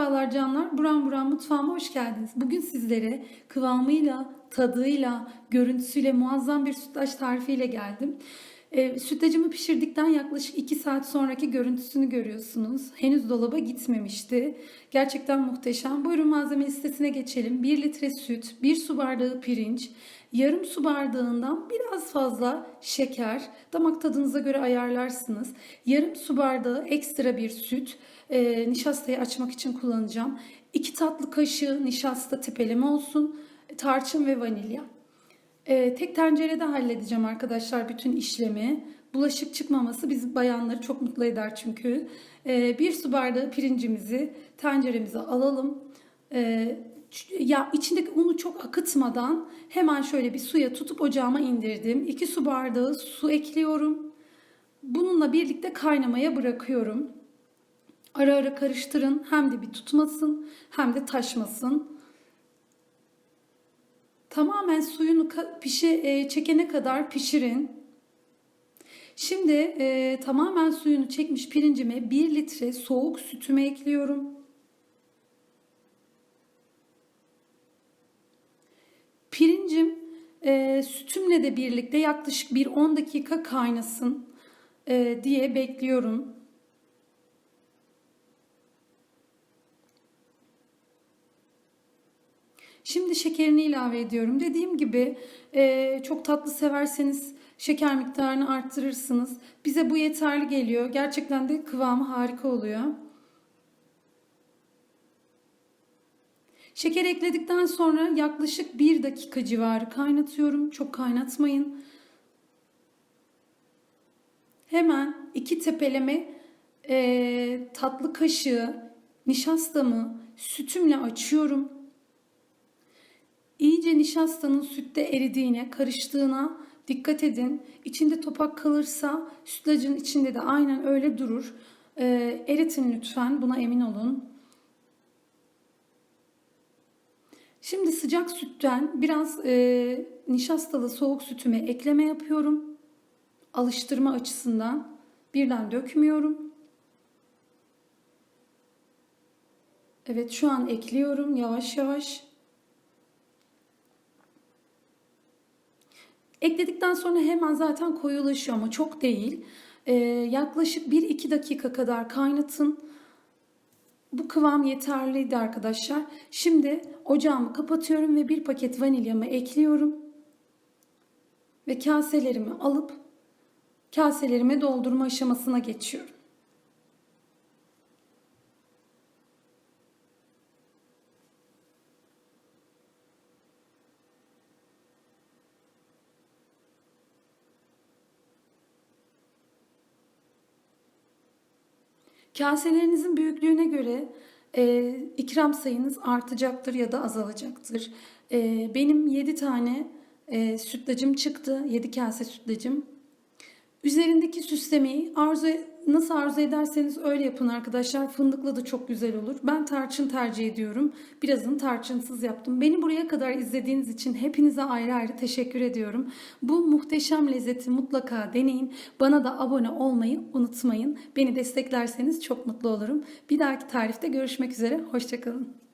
Merhabalar canlar. Buran Buran mutfağıma hoş geldiniz. Bugün sizlere kıvamıyla, tadıyla, görüntüsüyle muazzam bir sütlaç tarifiyle geldim. Ee, sütlacımı pişirdikten yaklaşık 2 saat sonraki görüntüsünü görüyorsunuz. Henüz dolaba gitmemişti. Gerçekten muhteşem. Buyurun malzeme listesine geçelim. 1 litre süt, 1 su bardağı pirinç, yarım su bardağından biraz fazla şeker, damak tadınıza göre ayarlarsınız. Yarım su bardağı ekstra bir süt, e, nişastayı açmak için kullanacağım. 2 tatlı kaşığı nişasta tepeleme olsun, tarçın ve vanilya. E, tek tencerede halledeceğim arkadaşlar bütün işlemi. Bulaşık çıkmaması biz bayanları çok mutlu eder çünkü. E, bir su bardağı pirincimizi tenceremize alalım. E, ya içindeki unu çok akıtmadan hemen şöyle bir suya tutup ocağıma indirdim. 2 su bardağı su ekliyorum. Bununla birlikte kaynamaya bırakıyorum. Ara ara karıştırın. Hem de bir tutmasın hem de taşmasın. Tamamen suyunu pişe, e, çekene kadar pişirin. Şimdi e, tamamen suyunu çekmiş pirincime 1 litre soğuk sütümü ekliyorum. E, sütümle de birlikte yaklaşık bir 10 dakika kaynasın e, diye bekliyorum. Şimdi şekerini ilave ediyorum. Dediğim gibi e, çok tatlı severseniz şeker miktarını arttırırsınız. Bize bu yeterli geliyor. Gerçekten de kıvamı harika oluyor. Şeker ekledikten sonra yaklaşık 1 dakika civarı kaynatıyorum. Çok kaynatmayın. Hemen iki tepeleme e, tatlı kaşığı nişastamı sütümle açıyorum. İyice nişastanın sütte eridiğine, karıştığına dikkat edin. İçinde topak kalırsa sütlacın içinde de aynen öyle durur. E, eritin lütfen buna emin olun. Şimdi sıcak sütten biraz e, nişastalı soğuk sütüme ekleme yapıyorum. Alıştırma açısından birden dökmüyorum. Evet şu an ekliyorum yavaş yavaş. Ekledikten sonra hemen zaten koyulaşıyor ama çok değil. Ee, yaklaşık 1-2 dakika kadar kaynatın. Bu kıvam yeterliydi arkadaşlar. Şimdi ocağımı kapatıyorum ve bir paket vanilyamı ekliyorum. Ve kaselerimi alıp kaselerime doldurma aşamasına geçiyorum. Kaselerinizin büyüklüğüne göre e, ikram sayınız artacaktır ya da azalacaktır. E, benim 7 tane e, sütlacım çıktı. 7 kase sütlacım. Üzerindeki süslemeyi arzu nasıl arzu ederseniz öyle yapın arkadaşlar. Fındıkla da çok güzel olur. Ben tarçın tercih ediyorum. Birazını tarçınsız yaptım. Beni buraya kadar izlediğiniz için hepinize ayrı ayrı teşekkür ediyorum. Bu muhteşem lezzeti mutlaka deneyin. Bana da abone olmayı unutmayın. Beni desteklerseniz çok mutlu olurum. Bir dahaki tarifte görüşmek üzere. Hoşçakalın.